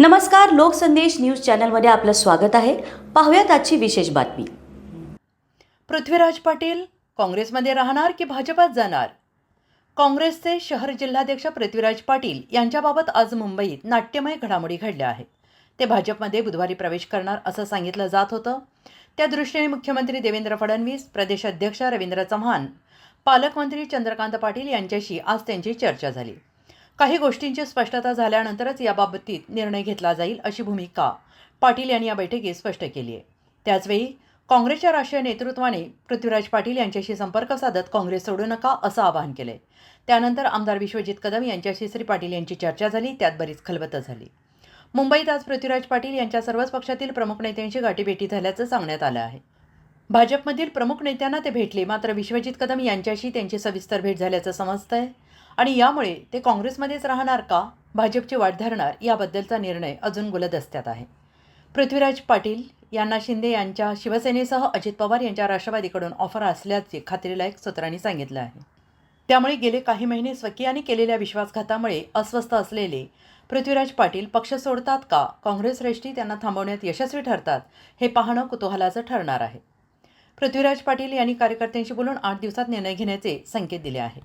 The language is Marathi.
नमस्कार लोकसंदेश न्यूज चॅनलमध्ये आपलं स्वागत आहे. पाहूयात आजची विशेष बातमी. पृथ्वीराज पाटील काँग्रेसमध्ये राहणार की भाजपात जाणार? काँग्रेसचे शहर जिल्हाध्यक्ष पृथ्वीराज पाटील यांच्याबाबत आज मुंबईत नाट्यमय घडामोडी घडल्या आहेत. ते भाजपमध्ये बुधवारी प्रवेश करणार असं सांगितलं जात होतं. त्या दृष्टीने मुख्यमंत्री देवेंद्र फडणवीस प्रदेशाध्यक्ष रवींद्र चव्हाण पालकमंत्री चंद्रकांत पाटील यांच्याशी आज त्यांची चर्चा झाली. काही गोष्टींची स्पष्टता झाल्यानंतरच याबाबतीत निर्णय घेतला जाईल अशी भूमिका पाटील यांनी या बैठकीत स्पष्ट केली आहे. त्याचवेळी काँग्रेसच्या राष्ट्रीय नेतृत्वाने पृथ्वीराज पाटील यांच्याशी संपर्क साधत काँग्रेस सोडू नका असं आवाहन केलंय त्यानंतर आमदार विश्वजित कदम यांच्याशी श्री पाटील यांची चर्चा झाली त्यात बरीच खलबतं झाली. मुंबईत आज पृथ्वीराज पाटील यांच्या सर्वच पक्षातील प्रमुख नेत्यांची गाठीभेटी झाल्याचं सांगण्यात आलं आहे. भाजपमधील प्रमुख नेत्यांना ते भेटले. मात्र विश्वजित कदम यांच्याशी त्यांची सविस्तर भेट झाल्याचं समजतंय. आणि यामुळे ते काँग्रेसमध्येच राहणार का? भाजपची वाट धरणार? याबद्दलचा निर्णय अजून गुलदस्त्यात आहे. पृथ्वीराज पाटील यांना शिंदे यांच्या शिवसेनेसह अजित पवार यांच्या राष्ट्रवादीकडून ऑफर असल्याचे खात्रीलायक सूत्रांनी सांगितलं आहे. त्यामुळे गेले काही महिने स्वकीयांनी केलेल्या विश्वासघातामुळे अस्वस्थ असलेले पृथ्वीराज पाटील पक्ष सोडतात का? काँग्रेस श्रेष्ठी त्यांना थांबवण्यात यशस्वी ठरतात हे पाहणं कुतूहलाचं ठरणार आहे. पृथ्वीराज पाटील यांनी कार्यकर्त्यांशी बोलून आठ दिवसात निर्णय घेण्याचे संकेत दिले आहेत.